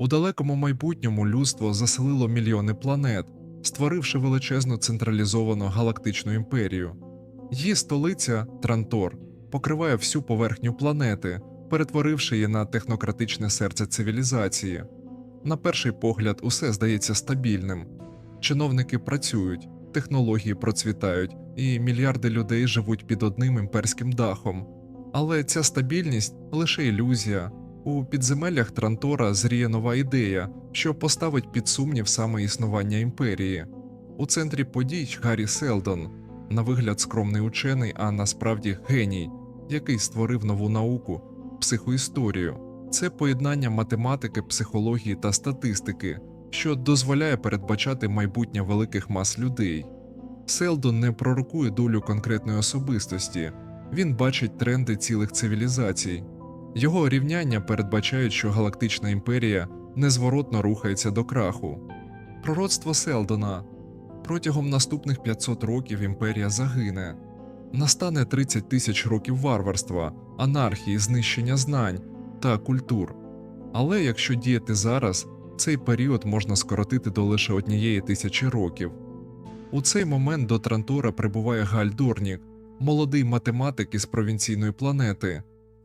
У далекому майбутньому людство заселило мільйони планет, створивши величезну централізовану галактичну імперію. Її столиця Трантор покриває всю поверхню планети, перетворивши її на технократичне серце цивілізації. На перший погляд, усе здається стабільним. Чиновники працюють, технології процвітають, і мільярди людей живуть під одним імперським дахом. Але ця стабільність лише ілюзія. У підземеллях Трантора зріє нова ідея, що поставить під сумнів саме існування імперії. У центрі подій Гаррі Селдон, на вигляд скромний учений, а насправді геній, який створив нову науку психоісторію. Це поєднання математики, психології та статистики, що дозволяє передбачати майбутнє великих мас людей. Селдон не пророкує долю конкретної особистості, він бачить тренди цілих цивілізацій. Його рівняння передбачають, що галактична імперія незворотно рухається до краху. Пророцтво Селдона протягом наступних 500 років імперія загине. Настане 30 тисяч років варварства, анархії, знищення знань та культур. Але якщо діяти зараз, цей період можна скоротити до лише однієї тисячі років. У цей момент до Трантора прибуває Галь Дорнік, молодий математик із провінційної планети.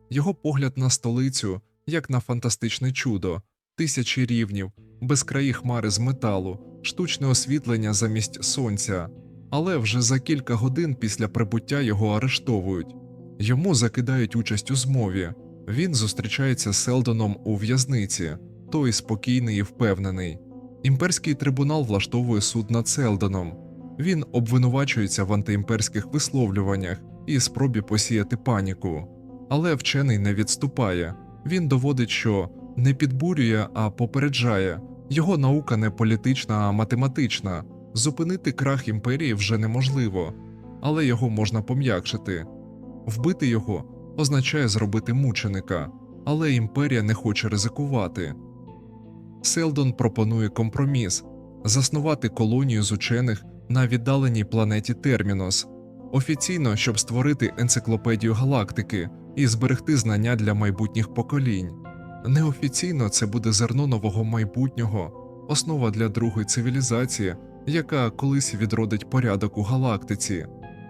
Його погляд на столицю, як на фантастичне чудо, тисячі рівнів, безкраї хмари з металу, штучне освітлення замість сонця. Але вже за кілька годин після прибуття його арештовують. Йому закидають участь у змові. Він зустрічається з Селдоном у в'язниці, той спокійний і впевнений. Імперський трибунал влаштовує суд над Селдоном. Він обвинувачується в антиімперських висловлюваннях і спробі посіяти паніку. Але вчений не відступає. Він доводить, що не підбурює, а попереджає. Його наука не політична, а математична. Зупинити крах імперії вже неможливо, але його можна пом'якшити. Вбити його означає зробити мученика, але імперія не хоче ризикувати. Селдон пропонує компроміс заснувати колонію з учених на віддаленій планеті Термінос, офіційно, щоб створити енциклопедію галактики і зберегти знання для майбутніх поколінь. Неофіційно це буде зерно нового майбутнього, основа для другої цивілізації, яка колись відродить порядок у галактиці.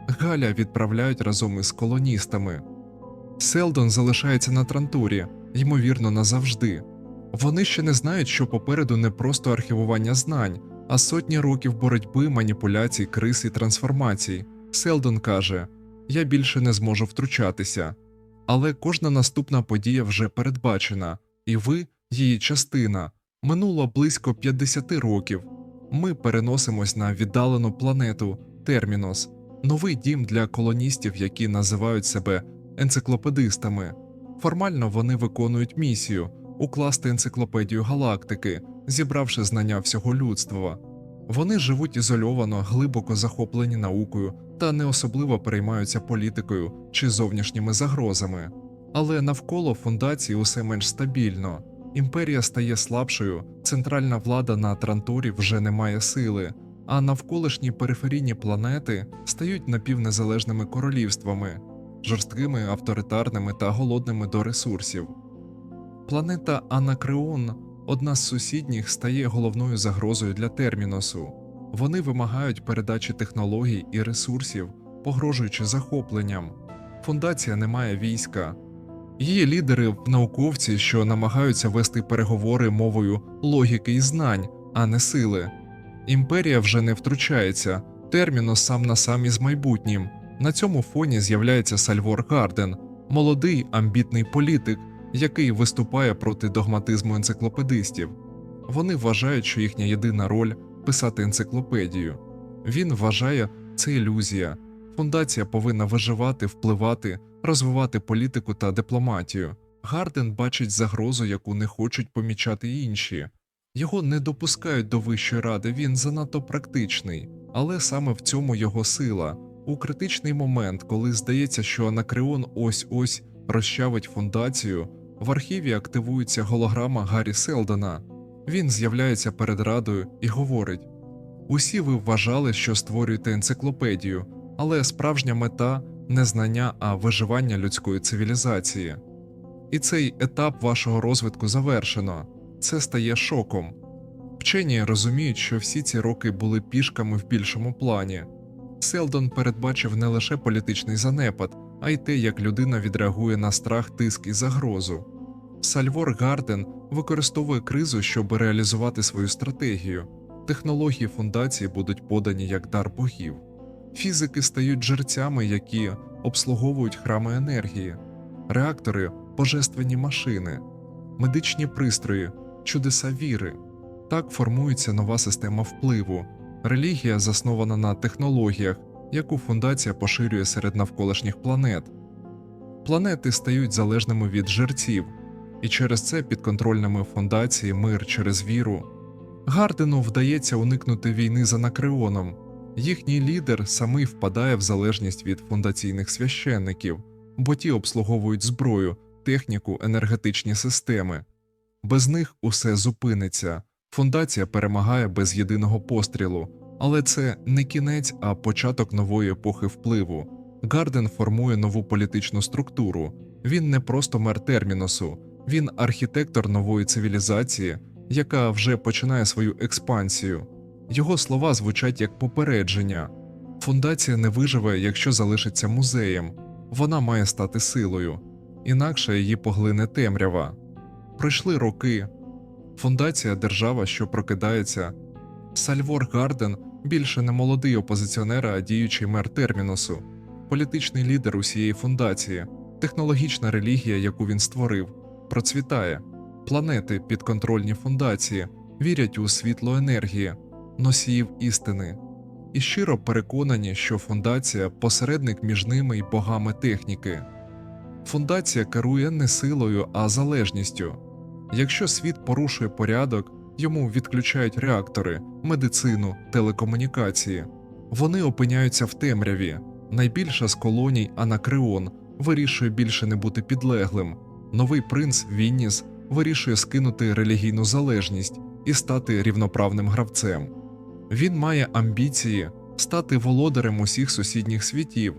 Галя відправляють разом із колоністами. Селдон залишається на Трантурі, ймовірно, назавжди. Вони ще не знають, що попереду не просто архівування знань, а сотні років боротьби, маніпуляцій, криз і трансформацій. Селдон каже: Я більше не зможу втручатися. Але кожна наступна подія вже передбачена, і ви її частина. Минуло близько 50 років. Ми переносимось на віддалену планету Термінос, новий дім для колоністів, які називають себе енциклопедистами. Формально вони виконують місію укласти енциклопедію галактики, зібравши знання всього людства. Вони живуть ізольовано, глибоко захоплені наукою та не особливо переймаються політикою чи зовнішніми загрозами. Але навколо фундації усе менш стабільно. Імперія стає слабшою, центральна влада на Трантурі вже не має сили, а навколишні периферійні планети стають напівнезалежними королівствами, жорсткими, авторитарними та голодними до ресурсів. Планета Анакреон, одна з сусідніх, стає головною загрозою для терміносу. Вони вимагають передачі технологій і ресурсів, погрожуючи захопленням. Фундація не має війська. Її лідери науковці, що намагаються вести переговори мовою логіки і знань, а не сили. Імперія вже не втручається, термінос сам на сам із майбутнім. На цьому фоні з'являється Сальвор Гарден, молодий амбітний політик, який виступає проти догматизму енциклопедистів. Вони вважають, що їхня єдина роль писати енциклопедію. Він вважає це ілюзія. Фундація повинна виживати, впливати, розвивати політику та дипломатію. Гарден бачить загрозу, яку не хочуть помічати інші. Його не допускають до Вищої ради, він занадто практичний, але саме в цьому його сила. У критичний момент, коли здається, що Анакреон ось ось розчавить фундацію, в архіві активується голограма Гаррі Селдона. Він з'являється перед радою і говорить: Усі ви вважали, що створюєте енциклопедію, але справжня мета не знання, а виживання людської цивілізації. І цей етап вашого розвитку завершено. це стає шоком. Вчені розуміють, що всі ці роки були пішками в більшому плані. Селдон передбачив не лише політичний занепад, а й те, як людина відреагує на страх, тиск і загрозу. Сальвор Гарден використовує кризу, щоб реалізувати свою стратегію. Технології фундації будуть подані як дар богів. Фізики стають жерцями, які обслуговують храми енергії, реактори божественні машини, медичні пристрої, чудеса віри. Так формується нова система впливу. Релігія заснована на технологіях, яку фундація поширює серед навколишніх планет. Планети стають залежними від жерців, і через це підконтрольними фундації мир через віру. Гардену вдається уникнути війни за Накреоном. Їхній лідер самий впадає в залежність від фундаційних священників, бо ті обслуговують зброю, техніку, енергетичні системи. Без них усе зупиниться. Фундація перемагає без єдиного пострілу, але це не кінець, а початок нової епохи впливу. Гарден формує нову політичну структуру. Він не просто мер термінусу, він архітектор нової цивілізації, яка вже починає свою експансію. Його слова звучать як попередження. Фундація не виживе, якщо залишиться музеєм, вона має стати силою, інакше її поглине темрява. Пройшли роки. Фундація держава, що прокидається. Сальвор Гарден більше не молодий опозиціонер, а діючий мер термінусу, політичний лідер усієї фундації, технологічна релігія, яку він створив, процвітає. Планети підконтрольні фундації вірять у світло енергії, носіїв істини, і щиро переконані, що фундація посередник між ними і богами техніки. Фундація керує не силою, а залежністю. Якщо світ порушує порядок, йому відключають реактори, медицину, телекомунікації. Вони опиняються в темряві. Найбільша з колоній Анакреон вирішує більше не бути підлеглим. Новий принц Вінніс вирішує скинути релігійну залежність і стати рівноправним гравцем. Він має амбіції стати володарем усіх сусідніх світів,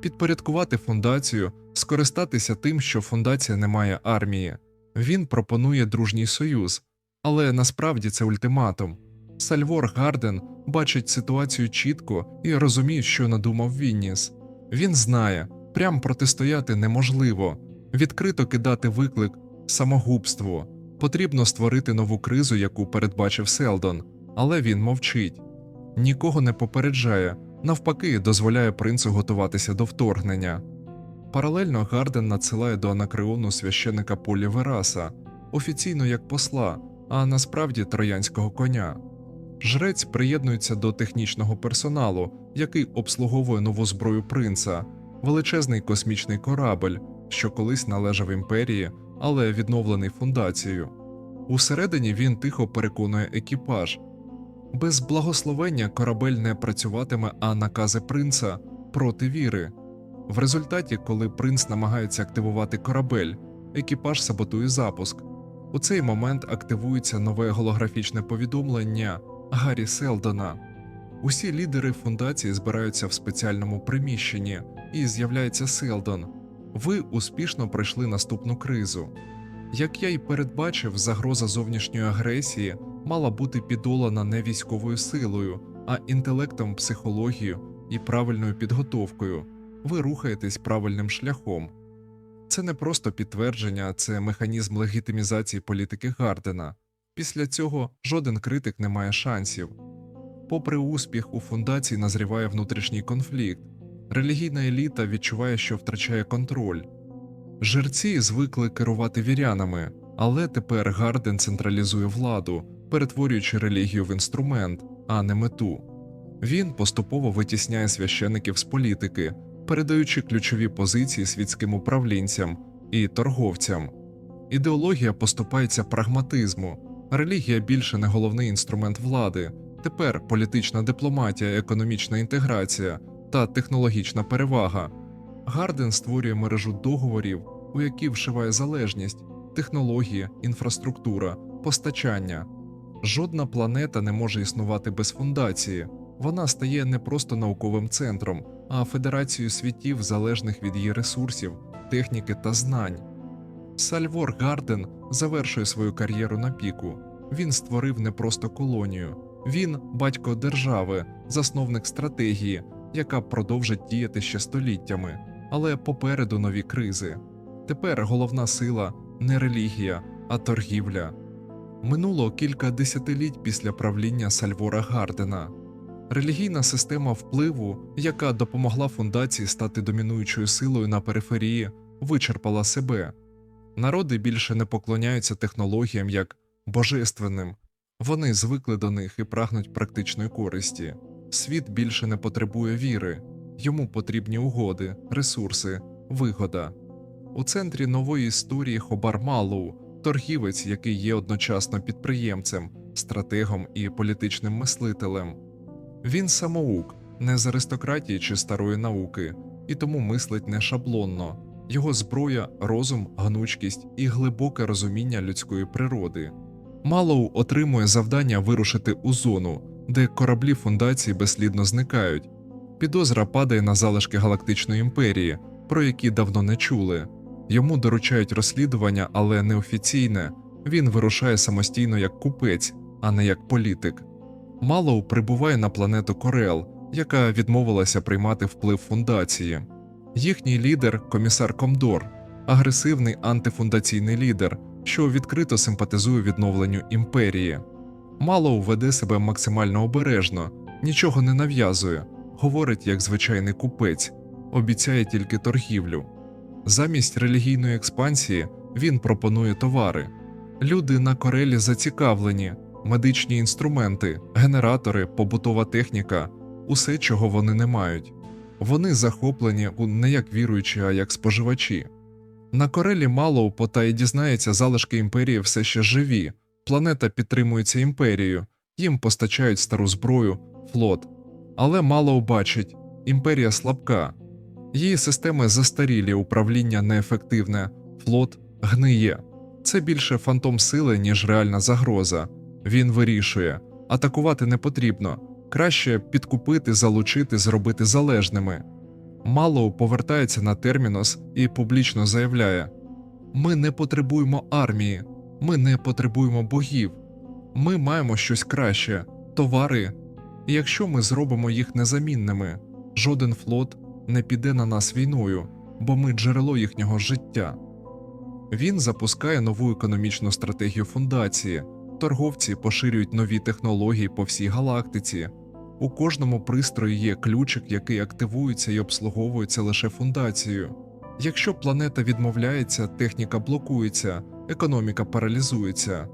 підпорядкувати фундацію, скористатися тим, що фундація не має армії. Він пропонує дружній союз, але насправді це ультиматум. Сальвор Гарден бачить ситуацію чітко і розуміє, що надумав Вінніс. Він знає, прям протистояти неможливо, відкрито кидати виклик самогубству. Потрібно створити нову кризу, яку передбачив Селдон, але він мовчить, нікого не попереджає, навпаки, дозволяє принцу готуватися до вторгнення. Паралельно Гарден надсилає до Анакреону священика Полі Вераса, офіційно як посла, а насправді троянського коня. Жрець приєднується до технічного персоналу, який обслуговує нову зброю принца, величезний космічний корабель, що колись належав імперії, але відновлений фундацією. Усередині він тихо переконує екіпаж. Без благословення корабель не працюватиме, а накази принца проти віри. В результаті, коли принц намагається активувати корабель, екіпаж саботує запуск. У цей момент активується нове голографічне повідомлення Гаррі Селдона. Усі лідери фундації збираються в спеціальному приміщенні, і з'являється Селдон. Ви успішно пройшли наступну кризу. Як я й передбачив, загроза зовнішньої агресії мала бути підолана не військовою силою, а інтелектом, психологією і правильною підготовкою. Ви рухаєтесь правильним шляхом. Це не просто підтвердження, це механізм легітимізації політики Гардена. Після цього жоден критик не має шансів. Попри успіх, у фундації назріває внутрішній конфлікт. Релігійна еліта відчуває, що втрачає контроль. Жерці звикли керувати вірянами, але тепер Гарден централізує владу, перетворюючи релігію в інструмент, а не мету. Він поступово витісняє священиків з політики, передаючи ключові позиції світським управлінцям і торговцям. Ідеологія поступається прагматизму, релігія більше не головний інструмент влади, тепер політична дипломатія, економічна інтеграція та технологічна перевага. Гарден створює мережу договорів, у які вшиває залежність, технології, інфраструктура, постачання. Жодна планета не може існувати без фундації, вона стає не просто науковим центром, а федерацією світів, залежних від її ресурсів, техніки та знань. Сальвор Гарден завершує свою кар'єру на піку. Він створив не просто колонію, він батько держави, засновник стратегії, яка продовжить діяти ще століттями, але попереду нові кризи. Тепер головна сила не релігія, а торгівля. Минуло кілька десятиліть після правління Сальвора Гардена. Релігійна система впливу, яка допомогла фундації стати домінуючою силою на периферії, вичерпала себе. Народи більше не поклоняються технологіям як божественним, вони звикли до них і прагнуть практичної користі. Світ більше не потребує віри, йому потрібні угоди, ресурси, вигода. У центрі нової історії Хобар Малоу, торгівець, який є одночасно підприємцем, стратегом і політичним мислителем. Він самоук, не з аристократії чи старої науки, і тому мислить не шаблонно. Його зброя, розум, гнучкість і глибоке розуміння людської природи. Малоу отримує завдання вирушити у зону, де кораблі фундації безслідно зникають. Підозра падає на залишки Галактичної імперії, про які давно не чули. Йому доручають розслідування, але неофіційне. Він вирушає самостійно як купець, а не як політик. Малоу прибуває на планету Корел, яка відмовилася приймати вплив фундації. Їхній лідер комісар Комдор, агресивний антифундаційний лідер, що відкрито симпатизує відновленню імперії. Малоу веде себе максимально обережно, нічого не нав'язує, говорить як звичайний купець, обіцяє тільки торгівлю. Замість релігійної експансії він пропонує товари. Люди на Корелі зацікавлені, медичні інструменти, генератори, побутова техніка усе, чого вони не мають. Вони захоплені не як віруючі, а як споживачі. На Корелі Малоу потає дізнається, залишки імперії все ще живі, планета підтримується імперією, їм постачають стару зброю, флот. Але Малоу бачить, імперія слабка, її системи застарілі, управління неефективне, флот гниє. Це більше фантом сили, ніж реальна загроза. Він вирішує атакувати не потрібно, краще підкупити, залучити, зробити залежними. Малоу повертається на термінус і публічно заявляє: Ми не потребуємо армії, ми не потребуємо богів, ми маємо щось краще, товари. І якщо ми зробимо їх незамінними, жоден флот не піде на нас війною, бо ми джерело їхнього життя. Він запускає нову економічну стратегію фундації, торговці поширюють нові технології по всій галактиці. У кожному пристрої є ключик, який активується і обслуговується лише фундацією. Якщо планета відмовляється, техніка блокується, економіка паралізується.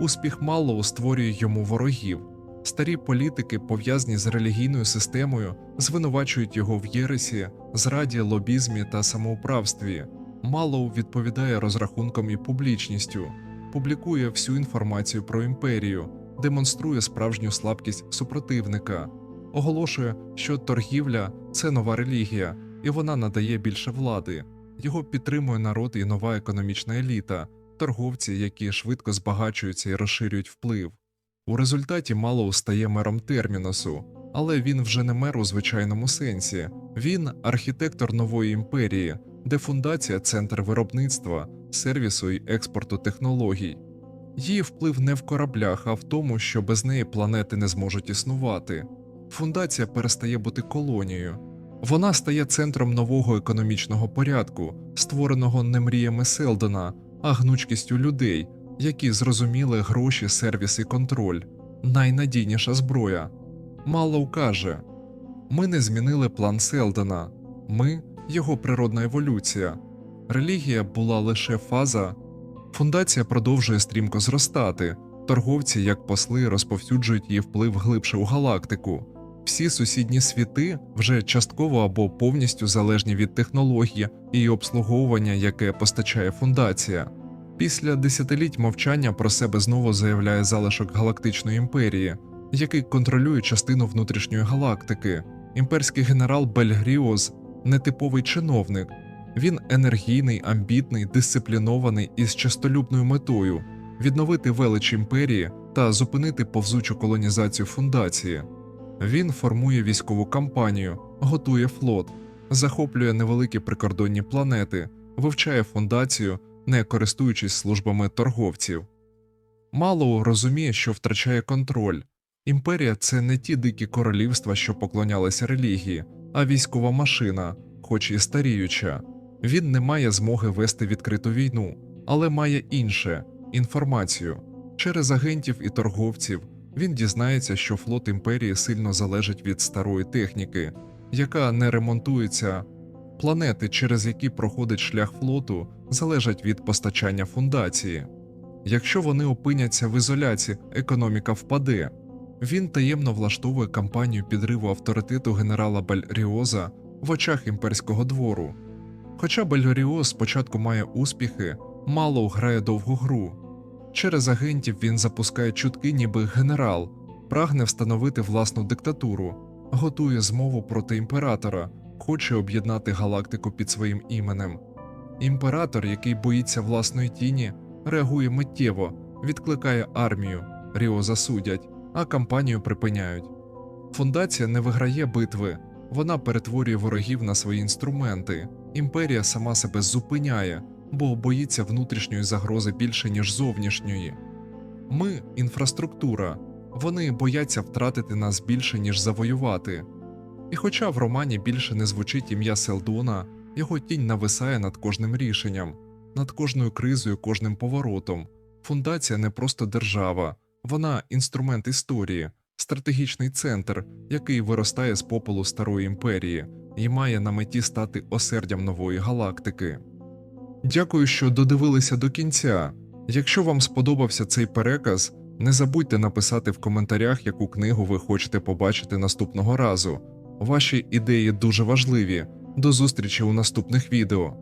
Успіх Маллоу створює йому ворогів. Старі політики, пов'язані з релігійною системою, звинувачують його в єресі, зраді, лобізмі та самоуправстві. Малоу відповідає розрахункам і публічністю, публікує всю інформацію про імперію, демонструє справжню слабкість супротивника, оголошує, що торгівля це нова релігія, і вона надає більше влади. Його підтримує народ і нова економічна еліта, торговці, які швидко збагачуються і розширюють вплив. У результаті Малоу стає мером термінусу, але він вже не мер у звичайному сенсі. Він архітектор нової імперії, де фундація центр виробництва, сервісу і експорту технологій. Її вплив не в кораблях, а в тому, що без неї планети не зможуть існувати. Фундація перестає бути колонією. Вона стає центром нового економічного порядку, створеного не мріями Селдона, а гнучкістю людей, які зрозуміли гроші, сервіс і контроль, найнадійніша зброя. Маллоу каже: Ми не змінили план Селдона, ми його природна еволюція. Релігія була лише фаза. Фундація продовжує стрімко зростати. Торговці, як посли, розповсюджують її вплив глибше у галактику. Всі сусідні світи вже частково або повністю залежні від технології і обслуговування, яке постачає фундація. Після десятиліть мовчання про себе знову заявляє залишок галактичної імперії, який контролює частину внутрішньої галактики. Імперський генерал Бельгріоз нетиповий чиновник. Він енергійний, амбітний, дисциплінований і з частолюбною метою відновити велич імперії та зупинити повзучу колонізацію фундації. Він формує військову кампанію, готує флот, захоплює невеликі прикордонні планети, вивчає фундацію не користуючись службами торговців. Малоу розуміє, що втрачає контроль. Імперія це не ті дикі королівства, що поклонялися релігії, а військова машина, хоч і старіюча. Він не має змоги вести відкриту війну, але має інше інформацію. Через агентів і торговців він дізнається, що флот імперії сильно залежить від старої техніки, яка не ремонтується. Планети, через які проходить шлях флоту, залежать від постачання фундації. Якщо вони опиняться в ізоляції, економіка впаде. Він таємно влаштовує кампанію підриву авторитету генерала Бальріоза в очах імперського двору. Хоча Бальріоз спочатку має успіхи, мало грає довгу гру. Через агентів він запускає чутки, ніби генерал, прагне встановити власну диктатуру, готує змову проти імператора, хоче об'єднати галактику під своїм іменем. Імператор, який боїться власної тіні, реагує миттєво, відкликає армію, Ріо засудять, а кампанію припиняють. Фундація не виграє битви, вона перетворює ворогів на свої інструменти. Імперія сама себе зупиняє, бо боїться внутрішньої загрози більше, ніж зовнішньої. Ми інфраструктура, вони бояться втратити нас більше, ніж завоювати. І хоча в романі більше не звучить ім'я Селдона, його тінь нависає над кожним рішенням, над кожною кризою, кожним поворотом. Фундація не просто держава, вона інструмент історії, стратегічний центр, який виростає з попелу старої імперії і має на меті стати осердям нової галактики. Дякую, що додивилися до кінця. Якщо вам сподобався цей переказ, не забудьте написати в коментарях, яку книгу ви хочете побачити наступного разу. Ваші ідеї дуже важливі. До зустрічі у наступних відео.